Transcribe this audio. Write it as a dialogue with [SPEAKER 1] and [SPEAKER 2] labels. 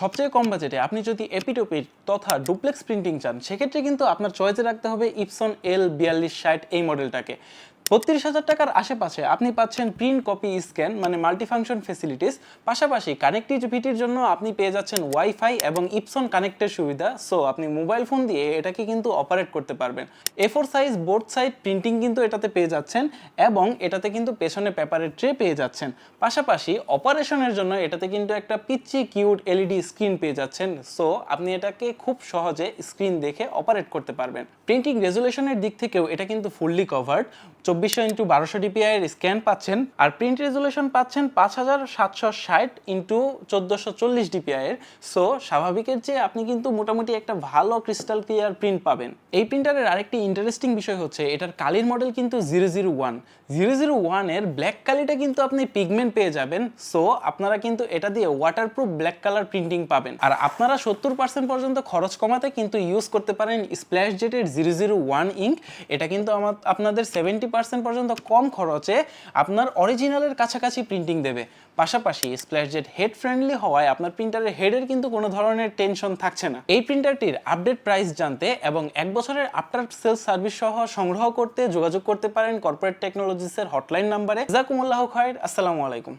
[SPEAKER 1] সবচেয়ে কম বাজেটে আপনি যদি এপিটোপির তথা ডুপ্লেক্স প্রিন্টিং চান, সেক্ষেত্রে কিন্তু আপনার চয়েসে রাখতে হবে ইপসন এল বিয়াল্লিশ ষাট এই মডেলটাকে বত্রিশ হাজার টাকার আশেপাশে আপনি পাচ্ছেন প্রিন্ট কপি স্ক্যান মানে মাল্টিফাংশন ফেসিলিটিস পাশাপাশি কানেক্টিভিটির জন্য আপনি পেয়ে যাচ্ছেন ওয়াইফাই এবং ইপসন কানেক্টের সুবিধা। সো আপনি মোবাইল ফোন দিয়ে এটাকে কিন্তু অপারেট করতে পারবেন। A four size board side printing কিন্তু এটাতে পেয়ে যাচ্ছেন এবং এটাতে কিন্তু পেছনে পেপারের ট্রে পেয়ে যাচ্ছেন। পাশাপাশি অপারেশনের জন্য এটাতে কিন্তু একটা পিচ্ছি কিউট এলইডি স্ক্রিন পেয়ে যাচ্ছেন। সো আপনি এটাকে খুব সহজে স্ক্রিন দেখে অপারেট করতে পারবেন। প্রিন্টিং রেজুলেশনের দিক থেকেও এটা কিন্তু ফুললি কভার্ড চব্বিশশো ইন্টু বারোশো ডিপিআই এর স্ক্যান পাচ্ছেন আর প্রিন্ট রেজুলেশন পাচ্ছেন পাঁচ হাজার সাতশো ষাট ইন্টু চোদ্দোশো চল্লিশ ডিপিআই এর। সো স্বাভাবিকের চেয়ে আপনি কিন্তু মোটামুটি একটা ভালো ক্রিস্টাল ক্লিয়ার প্রিন্ট পাবেন। এই প্রিন্টারের আরেকটি ইন্টারেস্টিং বিষয় হচ্ছে, এটার কালির মডেল কিন্তু zero zero one zero zero ওয়ানের ব্ল্যাক কালিটা কিন্তু আপনি পিগমেন্ট পেয়ে যাবেন। সো আপনারা কিন্তু এটা দিয়ে ওয়াটারপ্রুফ ব্ল্যাক কালার প্রিন্টিং পাবেন। আর আপনারা সত্তর পার্সেন্ট পর্যন্ত খরচ কমাতে কিন্তু ইউজ করতে পারেন স্প্ল্যাশ জেটের জিরো জিরো ওয়ান ইঙ্ক এটা কিন্তু আমার আপনাদের সেভেন্টি পার্সেন্ট পর্যন্ত কম খরচে আপনার অরিজিনালের কাছাকাছি প্রিন্টিং দেবে। পাশাপাশি স্প্ল্যাশ জেট হেড ফ্রেন্ডলি হওয়ায় আপনার প্রিন্টারের হেডের কিন্তু কোনো ধরনের টেনশন থাকছে না। এই প্রিন্টারটির আপডেট প্রাইস জানতে এবং এক বছরের আফটার সেল সার্ভিস সহ সংগ্রহ করতে যোগাযোগ করতে পারেন কর্পোরেট টেকনোলজিসের হটলাইন নাম্বারে জাকুমুল্লাহ খয়ের, আসসালামু আলাইকুম।